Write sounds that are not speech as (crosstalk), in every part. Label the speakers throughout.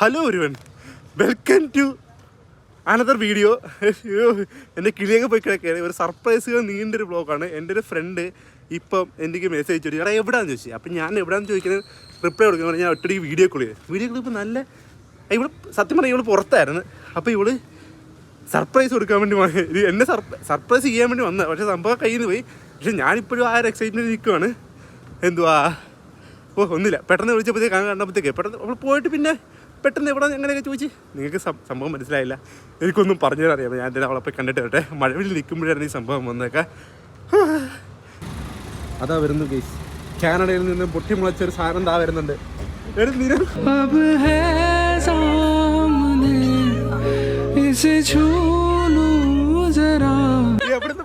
Speaker 1: Hello ഒരുവൻ welcome to another video എന്റെ കിളിയൊക്കെ പോയി കിടക്കുകയാണ്. ഒരു സർപ്രൈസുകൾ നീണ്ടൊരു ബ്ലോഗാണ് എന്റെ ഒരു ഫ്രണ്ട് ഇപ്പം എനിക്ക് മെസ്സേജ് ചോദിച്ചു എടാ എവിടെയാണെന്ന് ചോദിച്ചു? അപ്പം ഞാൻ എവിടെയാണെന്ന് ചോദിക്കുന്നത് റിപ്ലൈ കൊടുക്കുന്നത് ഞാൻ ഒറ്റയ്ക്ക് വീഡിയോ കോൾ ചെയ്തു. വീഡിയോ കോൾ ഇപ്പോൾ നല്ല ഇവിടെ സത്യം പറഞ്ഞാൽ ഇവൾ പുറത്തായിരുന്നു. അപ്പോൾ ഇവൾ സർപ്രൈസ് കൊടുക്കാൻ വേണ്ടി എന്നെ സർപ്രൈസ് ചെയ്യാൻ വേണ്ടി വന്നത് പക്ഷേ സംഭവം കയ്യിൽ നിന്ന് പോയി. പക്ഷെ ഞാനിപ്പോഴും ആ ഒരു എക്സൈറ്റ്മെന്റ് നിൽക്കുവാണ്. എന്തുവാ? ഓ ഒന്നുമില്ല. പെട്ടെന്ന് വിളിച്ചപ്പോഴത്തേക്ക് കണ്ടപ്പോഴത്തേക്ക് പെട്ടെന്ന് അവൾ പോയിട്ട് പിന്നെ പെട്ടെന്ന് എവിടെ എങ്ങനെയൊക്കെ ചോദിച്ച്? നിങ്ങൾക്ക് സംഭവം മനസ്സിലായില്ല. എനിക്കൊന്നും പറഞ്ഞു തരാം ഞാൻ എന്തിനാ അവളെ പോയി കണ്ടിട്ട് വരട്ടെ. മഴവിൽ നിൽക്കുമ്പോഴായിരുന്നു ഈ സംഭവം വന്നേക്കെ. (sighs) അതാ വരുന്നു കേസ് കാനഡയിൽ നിന്ന് പൊട്ടിമുളച്ച ഒരു സാധനം എന്താ വരുന്നുണ്ട്. ഒരു നിരം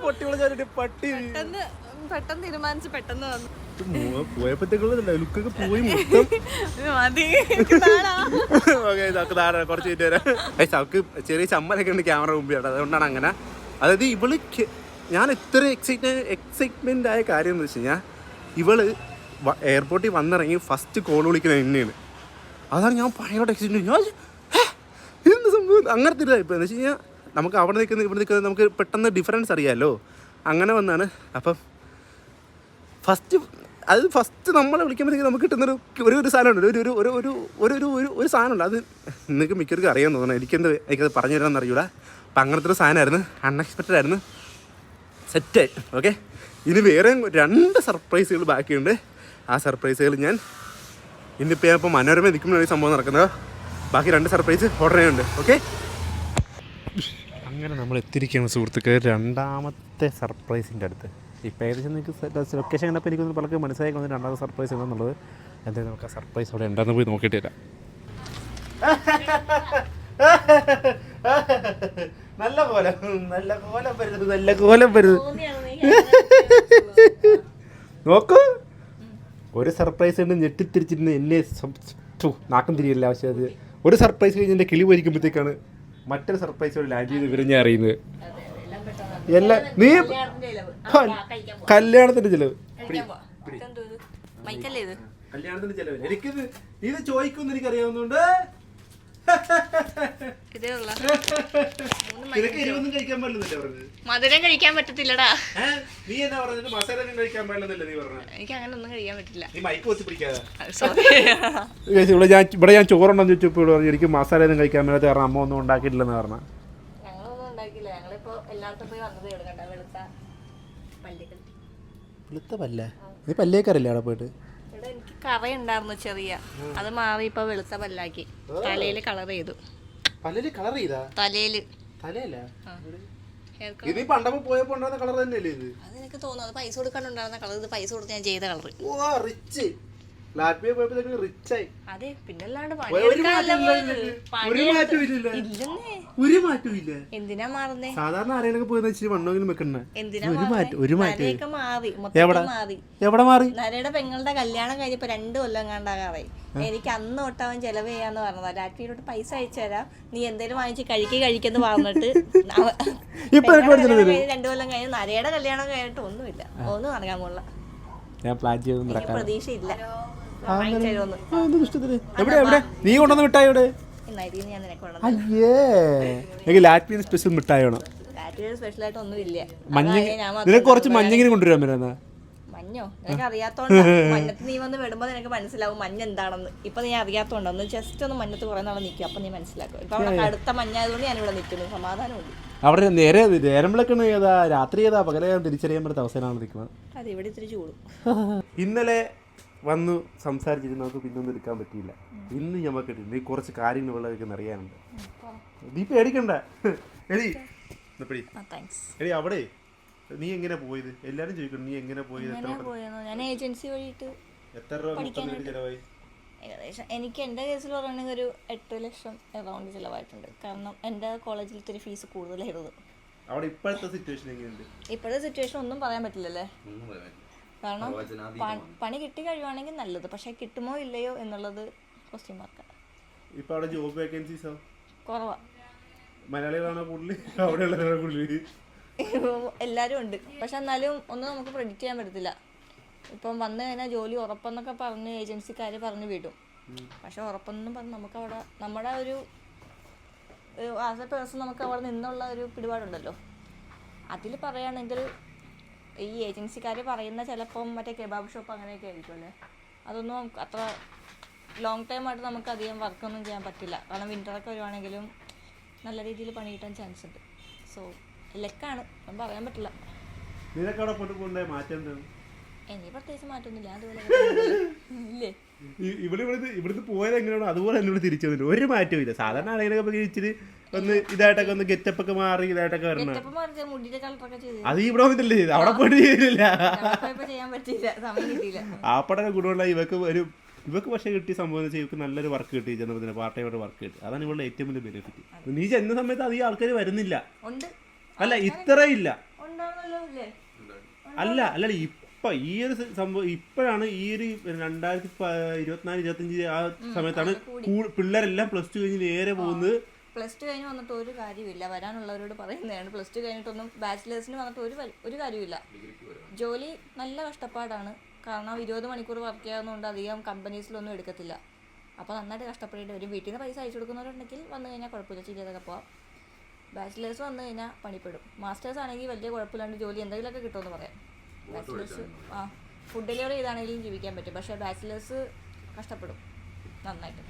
Speaker 1: പൊട്ടിമുളച്ച പട്ടി?
Speaker 2: പെട്ടെന്ന് തീരുമാനിച്ച് പെട്ടെന്ന് വന്നു.
Speaker 1: പോയപ്പോഴത്തേക്കുള്ളതല്ല ലുക്കൊക്കെ പോയി
Speaker 2: മതി.
Speaker 1: താഴെ കുറച്ച് കഴിഞ്ഞ് വരാം. ഏയ് അവൾക്ക് ചെറിയ ചമ്മലൊക്കെ ഉണ്ട് ക്യാമറ മുമ്പിൽ അതുകൊണ്ടാണ് അങ്ങനെ. അതായത് ഇവൾ ഞാൻ ഇത്ര എക്സൈറ്റ് എക്സൈറ്റ്മെന്റ് ആയ കാര്യം എന്ന് വെച്ച് കഴിഞ്ഞാൽ ഇവൾ എയർപോർട്ടിൽ വന്നിറങ്ങി ഫസ്റ്റ് കോൾ വിളിക്കുന്നത് എന്നെയാണ്. അതാണ് ഞാൻ ഭയങ്കര എക്സൈറ്റ്മെന്റ് ഞാൻ എന്ത് സംഭവം? അങ്ങനത്തെ ഒരു ഇപ്പം എന്ന് വെച്ച് കഴിഞ്ഞാൽ നമുക്ക് അവിടെ നിൽക്കുന്ന ഇവിടെ നിൽക്കുന്നത് നമുക്ക് പെട്ടെന്ന് ഡിഫറൻസ് അറിയാമല്ലോ അങ്ങനെ വന്നാണ്. അപ്പം ഫസ്റ്റ് അത് ഫസ്റ്റ് നമ്മളെ വിളിക്കുമ്പോഴത്തേക്ക് നമുക്ക് കിട്ടുന്നൊരു ഒരു ഒരു സാധനമുണ്ട്. ഒരു ഒരു ഒരു ഒരു ഒരു ഒരു ഒരു ഒരു സാധനമുണ്ട്. അത് നിങ്ങൾക്ക് മിക്കവർക്കും അറിയാൻ തോന്നുന്നു. എനിക്കെന്ത് എനിക്കത് പറഞ്ഞു തരാമെന്ന് അറിയൂല അപ്പം അങ്ങനത്തെ ഒരു സാധനമായിരുന്നു. അൺഎക്സ്പെക്റ്റഡ് ആയിരുന്നു. സെറ്റായി ഓക്കെ ഇനി വേറെ രണ്ട് സർപ്രൈസുകൾ ബാക്കിയുണ്ട്. ആ സർപ്രൈസുകൾ ഞാൻ ഇന്നിപ്പോൾ ഞാൻ മനോരമ നിൽക്കുമ്പോഴാണ് ഈ സംഭവം നടക്കുന്നത്. ബാക്കി രണ്ട് സർപ്രൈസ് ഓർഡർ ചെയ്യുന്നുണ്ട് ഓക്കെ അങ്ങനെ നമ്മൾ എത്തിയിരിക്കുകയാണ് സുഹൃത്തുക്കൾ രണ്ടാമത്തെ സർപ്രൈസിന്റെ അടുത്ത്. ഇപ്പോൾ ഏകദേശം നിങ്ങൾക്ക് ലൊക്കേഷൻ കണ്ടപ്പോൾ എനിക്കൊന്ന് പലർക്ക് മനസ്സിലായി വന്നു രണ്ടാമത് സർപ്രൈസ് എന്താണെന്നുള്ളത്. എന്തായാലും നമുക്ക് ആ സർപ്രൈസ് അവിടെ ഉണ്ടെന്ന് പോയി നോക്കിയിട്ട് വരാം. നല്ല കോലം നല്ല കോലം വരുന്നത് നല്ല കോലം വരുന്നത് നോക്കൂ. ഒരു സർപ്രൈസ് ഉണ്ട് ഞെട്ടിത്തിരിച്ചിരുന്ന് എന്നെ നാക്കം തിരിയില്ല പക്ഷെ അത്. ഒരു സർപ്രൈസ് കഴിഞ്ഞ് എന്റെ കിളി പോയിരിക്കുമ്പോഴത്തേക്കാണ് മറ്റൊരു സർപ്രൈസ് ലാൻഡ് ചെയ്ത് ഇവരെ ഞാൻ അറിയുന്നത്. എല്ലാ നീ കല്യാണത്തിന്റെ ചെലവ്. കല്യാണത്തിന്റെ എനിക്കിത് ഇത് ചോദിക്കുമെന്ന് എനിക്ക് അറിയാവുന്നതുകൊണ്ട്
Speaker 2: മധുരം കഴിക്കാൻ പറ്റത്തില്ലടാ.
Speaker 1: നീ എന്നാ പറഞ്ഞത്? മസാല ഒന്നും കഴിക്കാൻ പാടില്ലെന്നല്ലേ നീ പറഞ്ഞത്?
Speaker 2: എനിക്ക് അങ്ങനെ ഒന്നും കഴിക്കാൻ പറ്റില്ല.
Speaker 1: നീ മൈക്ക് വെച്ച് പിടിക്കാതെ. ഇവിടെ ഞാൻ ഇവിടെ ഞാൻ ചോറുണ്ടെന്ന് ചോദിച്ചപ്പോൾ ഇവിടെ പറഞ്ഞു എനിക്ക് മസാല ഒന്നും കഴിക്കാൻ പറ്റാത്ത കാരണം അമ്മ ഒന്നും ഉണ്ടാക്കിയിട്ടില്ലെന്ന് പറഞ്ഞ
Speaker 2: എല്ലായിടത്തും പോയി വന്നതേ ഉള്ളൂ കണ്ട? വെളുത്ത പല്ലികൾ.
Speaker 1: വെളുത്ത പല്ല? നീ പല്ലേക്കാറില്ല അവിടെ പോയിട്ട്?
Speaker 2: ഇവിടെ എനിക്ക് കറയുണ്ടായിരുന്നു ചെറിയ. അത് മാറി ഇപ്പൊ വെളുത്ത പല്ലാക്കി. തലയിൽ കളർ ചെയ്തു.
Speaker 1: പല്ലിൽ കളർ ചെയ്താ?
Speaker 2: തലയിൽ.
Speaker 1: തലയല്ല ഇത് പണ്ടപ്പോ പോയപ്പോ കളർ തന്നെയല്ലേ ഇത്?
Speaker 2: അത് എനിക്ക് തോന്നുന്നു. അത് പൈസ കൊടുക്കാനുണ്ടായിരുന്ന കളർ. ഇത് പൈസ കൊടുത്ത് ഞാൻ ചെയ്ത കളർ
Speaker 1: ഓ റിച്ച് ലാറ്റ്വിയ പോയപ്പോ റിച്ചായി.
Speaker 2: അതെ പിന്നല്ലാണ്ട്
Speaker 1: ഒരു ഇല്ല
Speaker 2: എന്തിനാ മാറുന്നേ?
Speaker 1: സാധാരണ ആരെങ്കിലും പോയെന്ന് വെച്ചാൽ വണ്ണമെങ്കിലും വെക്കണേ
Speaker 2: എന്തിനാ
Speaker 1: ഒരു മാറ്റം ഒരു മാറ്റം.
Speaker 2: മാറി
Speaker 1: എവിടെ?
Speaker 2: മാറി.
Speaker 1: എവിടെ മാറി?
Speaker 2: നരയുടെ പെങ്ങളുടെ കല്യാണം കഴിഞ്ഞപ്പോ രണ്ടു കൊല്ലം കണ്ടാകാറായി. എനിക്ക് അന്ന് തൊട്ടവൻ ചെലവ് ചെയ്യാന്ന് പറഞ്ഞതാ. ലാറ്റിയിലോട്ട് പൈസ അയച്ചു തരാം. നീ എന്തേലും വാങ്ങിച്ച് കഴിക്കി കഴിക്കെന്ന് പറഞ്ഞിട്ട് രണ്ടു കൊല്ലം കഴിഞ്ഞ് നരയുടെ കല്യാണം കഴിഞ്ഞിട്ട് ഒന്നുമില്ല. ഒന്നും നടക്കാൻ പോലുള്ള
Speaker 1: ഞാൻ പ്ലാൻ ചെയ്ത്
Speaker 2: പ്രതീക്ഷയില്ല. വാങ്ങിച്ചു തരുമെന്ന്
Speaker 1: എവിടെ? എവിടെ നീ കൊണ്ടുവന്ന മിഠായി എവിടെ? അയ്യേ. എനിക്ക് ലാറ്റ്വിയൻ സ്പെഷ്യൽ മിഠായി വേണം. മഞ്ഞ നിനക്ക് കുറച്ച് മഞ്ഞിങ്ങനെ കൊണ്ടുവരാൻ പറ്റുന്ന?
Speaker 2: മഞ്ഞോ? നിനക്ക് അറിയാത്തോണ്ട്. (laughs) മഞ്ഞത്ത് നീ വന്ന് വിടുമ്പോ നിനക്ക് മനസ്സിലാവും മഞ്ഞ എന്താണെന്ന്. ഇപ്പൊ നീ അറിയാത്തോണ്ട്. ഒന്ന് ജസ്റ്റ് ഒന്ന് മഞ്ഞത്ത് കുറെ നാളെ നിൽക്കും അപ്പൊ നീ മനസ്സിലാക്കും. ഇപ്പൊ അവിടെ അടുത്ത മഞ്ഞ ആയതുകൊണ്ട് ഞാൻ ഇവിടെ നിൽക്കുന്നു സമാധാനമുണ്ട്
Speaker 1: അവിടെ നേരെ നേരം വിളക്കണ ഏതാ? രാത്രി ഏതാ? പകലെ തിരിച്ചറിയാൻ പറ്റാത്ത അവസ്ഥയിലാണ് നിൽക്കുന്നത്.
Speaker 2: അതെ ഇവിടെ ഇത്തിരി ചൂടും. (laughs)
Speaker 1: ഇന്നലെ വന്നു സംസാരിച്ചിരുന്ന് നമുക്ക് പിന്നൊന്നും എടുക്കാൻ പറ്റിയില്ല. ഇന്ന് ഞമ്മക്ക് നീ കുറച്ച് കാര്യങ്ങൾ വെള്ളമൊക്കെ അറിയാനുണ്ട്. നീ പേടിക്കണ്ട. എടി എടി അവിടെ. നീ എങ്ങനെ പോയത്? എല്ലാരും ചോദിക്കണം നീ എങ്ങനെ പോയത്?
Speaker 2: ഞാൻ ഏജൻസി വഴിയിട്ട്
Speaker 1: എത്ര രൂപ ചെലവായി?
Speaker 2: ഏകദേശം എനിക്ക് എന്റെ കേസിൽ പറയുകയാണെങ്കിൽ ഒരു എട്ട് ലക്ഷം എറൗണ്ട് ചിലവായിട്ടുണ്ട്. കാരണം എന്റെ കോളേജിൽ ഇത്തിരി ഫീസ് കൂടുതലായിരുന്നു.
Speaker 1: ഇപ്പോഴത്തെ സിറ്റുവേഷൻ
Speaker 2: ഒന്നും പറയാൻ പറ്റില്ലല്ലേ? കാരണം പണി കിട്ടി കഴിയുവാണെങ്കിൽ നല്ലത്. പക്ഷെ കിട്ടുമോ ഇല്ലയോ എന്നുള്ളത് ക്വസ്റ്റ്യൻ മാർക്ക്
Speaker 1: ഇപ്പൊ അവിടെ ജോബ് വേക്കൻസീസോ
Speaker 2: കുറവാ.
Speaker 1: മലയാളികളാണോ കൂടുതൽ അവിടെയുള്ളവരാണോ കൂടുതൽ
Speaker 2: എല്ലാരും ഉണ്ട്. പക്ഷെ എന്നാലും ഒന്നും നമുക്ക് പ്രെഡിക്റ്റ് ചെയ്യാൻ പറ്റത്തില്ല. ഇപ്പം വന്നു കഴിഞ്ഞാൽ ജോലി ഉറപ്പെന്നൊക്കെ പറഞ്ഞ് ഏജൻസിക്കാർ പറഞ്ഞു വിടും. പക്ഷെ ഉറപ്പെന്നും പറഞ്ഞ് നമുക്ക് അവിടെ നമ്മുടെ ഒരു ആസ് എ പേഴ്സൺ നമുക്ക് അവിടെ നിന്നുള്ള ഒരു പിടിപാടുണ്ടല്ലോ. അതിൽ പറയുകയാണെങ്കിൽ ഈ ഏജൻസിക്കാർ പറയുന്ന ചിലപ്പം മറ്റേ കെബാബ് ഷോപ്പ് അങ്ങനെയൊക്കെ ആയിരിക്കും അല്ലേ? അതൊന്നും നമുക്ക് അത്ര ലോങ് ടൈം ആയിട്ട് നമുക്ക് അധികം വർക്കൊന്നും ചെയ്യാൻ പറ്റില്ല. കാരണം വിന്ററൊക്കെ വരുവാണെങ്കിലും നല്ല രീതിയിൽ പണി കിട്ടാൻ ചാൻസ് ഉണ്ട്. സോ ലെക്കാണ്. ഒന്നും പറയാൻ പറ്റില്ല. ഇനി പ്രത്യേകിച്ച് മാറ്റമൊന്നുമില്ല അതുപോലെ. (laughs) ഇല്ലേ?
Speaker 1: ഇവിടെ ഇവിടുന്ന് ഇവിടുന്ന് പോയത് എങ്ങനെയാണോ അതുപോലെ എന്നോട് തിരിച്ചു വന്നിട്ട് ഒരു മാറ്റവും ഇല്ല. സാധാരണ ആളുകളൊക്കെ ഇച്ചിരി ഒന്ന് ഇതായിട്ടൊക്കെ ഒന്ന് ഗെറ്റപ്പ് ഒക്കെ മാറി ഇതായിട്ടൊക്കെ വരണം. അത് ഇവിടെ വന്നിട്ടില്ല ചെയ്ത് അവിടെ പോയിട്ട് ചെയ്തില്ല
Speaker 2: പോയപ്പോ ചെയ്യാൻ പറ്റിയില്ല. സമയം കിട്ടിയില്ല.
Speaker 1: ആപ്പടെ ഗുണമുള്ള ഇവക്ക് ഒരു ഇവക്ക് പക്ഷെ കിട്ടിയ സംഭവം വെച്ചാൽ ഇവക്ക് നല്ലൊരു വർക്ക് കിട്ടി ജനപദത്തിന് പാർട്ട് ടൈം വർക്ക് കിട്ടി. അതാണ് ഇവളുടെ ഏറ്റവും വലിയ ബെനിഫിറ്റ് നീ ചെന്ന സമയത്ത് അധികം ആൾക്കാർ വരുന്നില്ല.
Speaker 2: ഉണ്ട്.
Speaker 1: അല്ല ഇത്ര ഇല്ല.
Speaker 2: ഉണ്ടാവുന്നല്ലോ ഇല്ലേ
Speaker 1: അല്ല അല്ല ഇപ്പൊ ഈ ഒരു സംഭവം ഇപ്പോഴാണ് ഈ ഒരു രണ്ടായിരത്തി ഇരുപത്തിനാല് ഇരുപത്തഞ്ച് ആ സമയത്താണ് പിള്ളേരെല്ലാം പ്ലസ് ടു കഴിഞ്ഞ് നേരെ പോകുന്നത്
Speaker 2: പ്ലസ് ടു കഴിഞ്ഞ് വന്നിട്ട് ഒരു കാര്യമില്ല വരാനുള്ളവരോട് പറയുന്നതാണ്. പ്ലസ് ടു കഴിഞ്ഞിട്ടൊന്നും ബാച്ചിലേഴ്സിന് വന്നിട്ട് ഒരു ഒരു കാര്യമില്ല ജോലി നല്ല കഷ്ടപ്പാടാണ്. കാരണം ഇരുപത് മണിക്കൂർ വർക്ക് ചെയ്യാവുന്നതുകൊണ്ട് അധികം കമ്പനീസിലൊന്നും എടുക്കത്തില്ല. അപ്പോൾ നന്നായിട്ട് കഷ്ടപ്പെടേണ്ടി വരും. വീട്ടിൽ നിന്ന് പൈസ അയച്ചു കൊടുക്കുന്നവരുണ്ടെങ്കിൽ വന്നു കഴിഞ്ഞാൽ കുഴപ്പമില്ല. ചില്ലതൊക്കെ പോവാം. ബാച്ചിലേഴ്സ് വന്നു കഴിഞ്ഞാൽ പണിപ്പെടും. മാസ്റ്റേഴ്സ് ആണെങ്കിൽ വലിയ കുഴപ്പമില്ലാണ്ട് ജോലി എന്തെങ്കിലുമൊക്കെ കിട്ടുമെന്ന് പറയാം. ബാച്ചിലേഴ്സ് ആ ഫുഡ് ഡെലിവറി ചെയ്താണെങ്കിലും ജീവിക്കാൻ പറ്റും. പക്ഷേ ബാച്ചിലേഴ്സ് കഷ്ടപ്പെടും. നന്നായിട്ട്.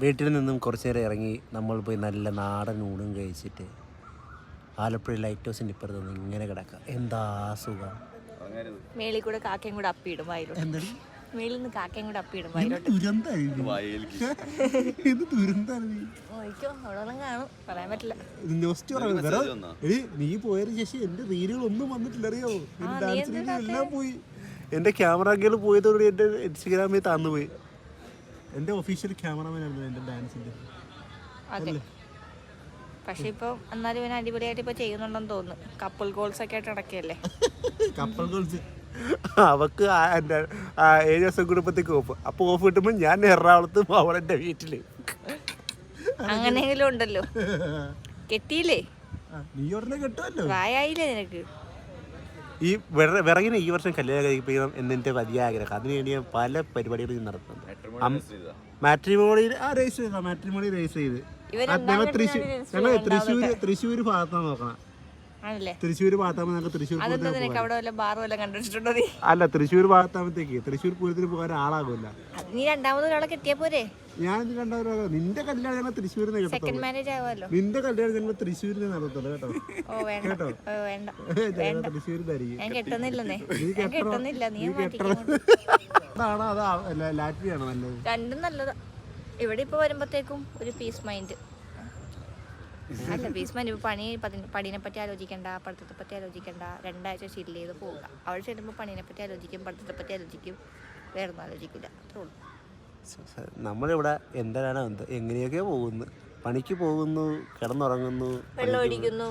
Speaker 1: വീട്ടിൽ നിന്നും കുറച്ച് നേരം ഇറങ്ങി നമ്മൾ പോയി നല്ല നാടൻ ഊണും കഴിച്ചിട്ട് ആലപ്പുഴ ലൈറ്റ് ഹൗസിന്റെ ഇപ്പുറത്ത് നിന്ന് ഇങ്ങനെ കിടക്കാം. എന്താ സുഖം?
Speaker 2: മേളിൽ കൂടെ കാക്കയും കൂടെ അപ്പിയിടും വയലോട്ട്. മേളിൽ നിന്ന് കാക്കയും കൂടെ അപ്പിയിടും വയലോട്ട്.
Speaker 3: ഇത് ദുരന്താണ്
Speaker 2: ഓയ്ക്കോ കാണും. പറയാൻ പറ്റില്ല.
Speaker 3: നീ പോയതിനു ശേഷം എന്റെ റീലുകൾ ഒന്നും വന്നിട്ടില്ല അറിയാവോ ഡാൻസ് എല്ലാം പോയി.
Speaker 1: എന്റെ ക്യാമറ ഗേൾ പോയതോടുകൂടി എന്റെ ഇൻസ്റ്റഗ്രാമിൽ താന്നു പോയി.
Speaker 3: എന്റെ ഒഫീഷ്യൽ ക്യാമറമാൻ ആയിരുന്നു എന്റെ ഡാൻസിന്റെ
Speaker 2: അതെ. പക്ഷെ ഇപ്പൊ എന്നാലും ഇവൻ അടിപൊളിയായിട്ട് ഇപ്പൊ ചെയ്യുന്നുണ്ടെന്ന് തോന്നുന്നു. കപ്പിൾ ഗോൾസ് ഒക്കെ ആയിട്ട് ഇടക്കല്ലേ
Speaker 3: കപ്പിൾ ഗോൾസ്
Speaker 1: അവക്ക് എന്റെ എന്റെ ഏഴ് ദിവസം കുടുംബത്തേക്ക് ഓഫ്. അപ്പോൾ ഓഫ് കിട്ടുമ്പോൾ ഞാൻ എറണാകുളത്ത് അവളെന്റെ വീട്ടിൽ
Speaker 2: അങ്ങനെയെങ്കിലും ഉണ്ടല്ലോ. കെട്ടിയില്ലേ?
Speaker 3: നീ ഉടനെ കിട്ടുമല്ലോ
Speaker 2: പ്രായമായില്ലേ നിനക്ക്?
Speaker 1: ഈ വിറ- വിറകിനെ ഈ വർഷം കല്യാണം കഴിപ്പിക്കണം എന്നെന്റെ വലിയ ആഗ്രഹം. അതിനുവേണ്ടി ഞാൻ പല പരിപാടികളും നടത്തുന്നുണ്ട്. മാട്രിമോണിയിൽ ആ രജിസ്റ്റർ ചെയ്താ? മാട്രിമോണി രജിസ്റ്റർ ചെയ്ത്. ഞങ്ങൾ തൃശ്ശൂർ തൃശ്ശൂർ തൃശ്ശൂർ ഭാഗത്താണ് നോക്കണം. തൃശ്ശൂർ ഭാഗത്താകുമ്പോൾ തൃശ്ശൂർ അല്ല തൃശ്ശൂർ ഭാഗത്താകുമ്പോഴത്തേക്ക് തൃശ്ശൂർ പൂരത്തിന് പോകാൻ ആളാകില്ല
Speaker 2: അത് നീ രണ്ടാമത് ഒരാളെ കെട്ടിയാ പോരെ?
Speaker 1: ഞാൻ രണ്ടാമത് നിന്റെ കല്യാണം ഞങ്ങൾ തൃശ്ശൂരിൽ നിന്റെ കല്യാണം ഞങ്ങൾ തൃശ്ശൂരിൽ നടത്തുള്ളൂ കേട്ടോ. കേട്ടോ? (laughs) തൃശ്ശൂരിലായിരിക്കും നീ. അതാണോ? അതാ ലാറ്റ്വിയാണോ നല്ലത്?
Speaker 2: രണ്ടും നല്ലതാ. ഇവിടെ ഇപ്പൊ വരുമ്പത്തേക്കും ഒരു പീസ് മൈൻഡ് അല്ല ബേസ്മെന്റ് ഇപ്പൊ പണി പണിനെ പറ്റി ആലോചിക്കണ്ട പഠിത്തത്തെ പറ്റി ആലോചിക്കണ്ട. രണ്ടാഴ്ച ചില്ല് ചെയ്ത് പോവുക. അവിടെ ചെല്ലുമ്പോൾ പണീനെ പറ്റി ആലോചിക്കും പഠിത്തത്തെ പറ്റി ആലോചിക്കും. വേറെ ഒന്നും ആലോചിക്കില്ല. അത്രേ ഉള്ളൂ.
Speaker 1: നമ്മളിവിടെ എന്താണ് എന്ത് എങ്ങനെയൊക്കെ പോകുന്നു. പണിക്ക് പോകുന്നു കിടന്നുറങ്ങുന്നു
Speaker 2: വെള്ളം ഒഴിക്കുന്നു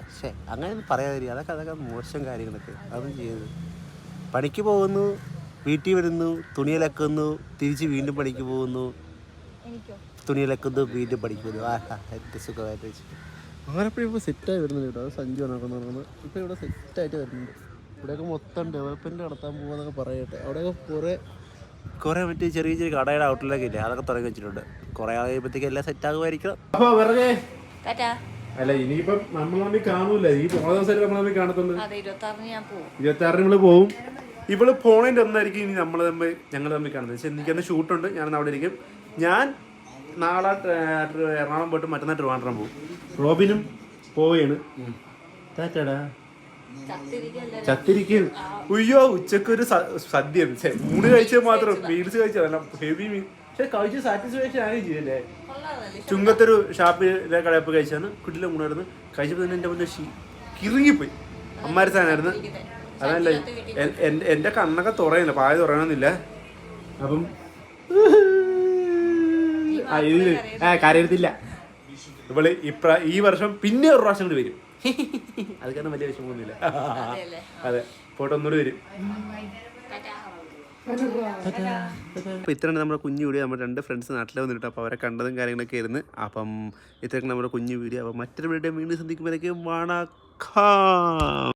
Speaker 1: പക്ഷേ അങ്ങനെ പറയാതിരി അതൊക്കെ അതൊക്കെ മോശം കാര്യങ്ങളൊക്കെ. അതൊന്നും ചെയ്യരുത്. പണിക്ക് പോകുന്നു വീട്ടിൽ വരുന്നു തുണിയിലക്കുന്നു തിരിച്ച് വീണ്ടും പണിക്ക് പോകുന്നു.
Speaker 2: എനിക്കോ?
Speaker 1: തുണിയിലക്കുന്നു വീണ്ടും പഠിക്കുന്നു. എത്ര ആ ഹാ, എന്ത് സുഖമായിട്ട് വെച്ചിട്ട് ആലപ്പുഴ ഇപ്പോൾ സെറ്റായി വരുന്നുണ്ട് കേട്ടോ. അത് സഞ്ജു നടക്കുന്നു നടക്കുന്നത് ഇപ്പോൾ ഇവിടെ സെറ്റായിട്ട് വരുന്നുണ്ട്. ഇവിടെയൊക്കെ മൊത്തം ഡെവലപ്മെന്റ് നടത്താൻ പോകുന്നതൊക്കെ പറയട്ടെ. അവിടെയൊക്കെ കുറേ കുറേ മറ്റേ ചെറിയ ചെറിയ കടയുടെ ഔട്ട്ലൊക്കെ ഇല്ലേ? അതൊക്കെ തുടങ്ങി വെച്ചിട്ടുണ്ട്. കുറേ ആൾ കഴിയുമ്പോഴത്തേക്ക് എല്ലാം സെറ്റ് ആകുമായിരിക്കും അപ്പോൾ വെറുതെ അല്ല ഇനിയിപ്പം നമ്മൾ തമ്മിൽ കാണൂല. ഈ പോണ ദിവസം നമ്മൾ തമ്മിൽ
Speaker 2: കാണത്തുണ്ട് ഇരുപത്തി ആറിന്
Speaker 1: നമ്മൾ പോവും. ഇവൾ പോണേന്റെ ഒന്നായിരിക്കും ഇനി നമ്മൾ തമ്മിൽ ഞങ്ങൾ തമ്മിൽ കാണുന്നത്. പക്ഷെ എനിക്കന്ന് ഷൂട്ടുണ്ട് ഞാൻ അവിടെ ഇരിക്കും. ഞാൻ നാളെ എറണാകുളം പോയിട്ട് മറ്റന്നാൾ ട്രിവാൻഡ്രം പോകും. റോബിനും പോവുകയാണ്. ടാറ്റാടാ
Speaker 2: ചത്തിരിക്കല്ലേ
Speaker 1: ചത്തിരിക്കും ഉയ്യോ ഉച്ചക്കൊരു ഒരു സദ്യ മൂന്ന് കഴിച്ചത് മാത്രം. മീൽസ് കഴിച്ചതല്ല ഹെവി മീൻ പക്ഷെ കഴിച്ച് സാറ്റിസ്ഫാക്ഷൻ ആകുകയും
Speaker 2: ചെയ്യല്ലേ
Speaker 1: ചുങ്കത്തൊരു ഷാപ്പിലെ കടയപ്പ് കഴിച്ചാണ് കുട്ടിലെ ഊണായിരുന്നു കഴിച്ചപ്പോൾ തന്നെ എന്റെ മുന്നേ ഷീ കിറുങ്ങിപ്പോയി. അമ്മാരി സാധനമായിരുന്നു. അതല്ല എൻ- എൻ- എന്റെ കണ്ണൊക്കെ തുറയില്ല പായ തുറയണമെന്നില്ല. അപ്പം ആ കരയത്തില്ല ഇവൾ ഇപ്ര ഈ വർഷം പിന്നെ ഒരു പ്രാവശ്യം കൂടി വരും. (laughs) അത് കാരണം വലിയ വിഷമമൊന്നുമില്ല. അതെ ഫോട്ടോ ഒന്നുകൂടി വരും.
Speaker 2: ടാറ്റാ
Speaker 1: അപ്പോൾ ഇത്രയാണ് നമ്മുടെ കുഞ്ഞു വീഡിയോ. നമ്മുടെ രണ്ട് ഫ്രണ്ട്സ് നാട്ടിൽ വന്നിട്ട് അപ്പോൾ അവരെ കണ്ടതും കാര്യങ്ങളൊക്കെ ആയിരുന്നു. അപ്പം ഇത്രയൊക്കെ നമ്മുടെ കുഞ്ഞു വീഡിയോ. അപ്പോൾ മറ്റൊരു വീഡിയോ വീണ്ടും ശ്രദ്ധിക്കുമ്പോഴേക്കും വണക്കാം.